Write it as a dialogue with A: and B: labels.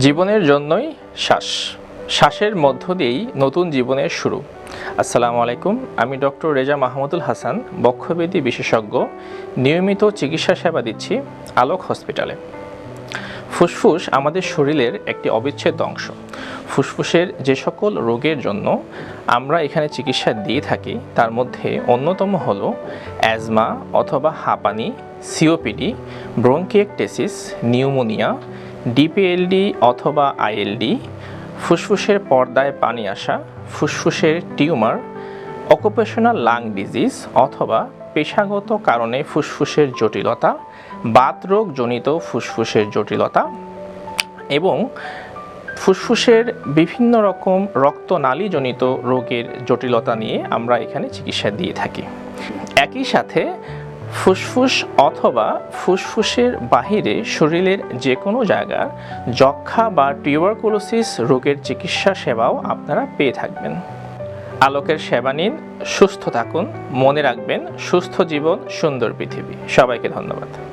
A: জীবনের জন্যই শ্বাস। শ্বাসের মধ্য দিয়েই নতুন জীবনের শুরু। আসসালামু আলাইকুম, আমি ডক্টর রেজা মাহমুদুল হাসান বক্ষবেদী বিশেষজ্ঞ, নিয়মিত চিকিৎসা সেবা দিচ্ছি আলোক হসপিটালে। ফুসফুস আমাদের শরীরের একটি অবিচ্ছেদ্য অংশ। ফুসফুসের যে সকল রোগের জন্য আমরা এখানে চিকিৎসা দিয়ে থাকি, তার মধ্যে অন্যতম হল অ্যাজমা অথবা হাঁপানি, সিওপিডি, ব্রঙ্কিয়েকটেসিস, নিউমোনিয়া ডিপিএলডি অথবা আইএলডি, ফুসফুসের পর্দায় পানি আসা, ফুসফুসের টিউমার, অকুপেশনাল লাং ডিজিজ অথবা পেশাগত কারণে ফুসফুসের জটিলতা, বাতরোগজনিত ফুসফুসের জটিলতা এবং ফুসফুসের বিভিন্ন রকম রক্তনালীজনিত রোগের জটিলতা নিয়ে আমরা এখানে চিকিৎসা দিয়ে থাকি। একই সাথে ফুসফুস অথবা ফুসফুসের বাহিরে শরীরের যে কোনো জায়গার যক্ষা বা টিউবারকুলোসিস রোগের চিকিৎসা সেবাও আপনারা পেয়ে থাকবেন। আলোকের সেবা নিন, সুস্থ থাকুন, মনে রাখবেন, সুস্থ জীবন, সুন্দর পৃথিবী। সবাইকে ধন্যবাদ।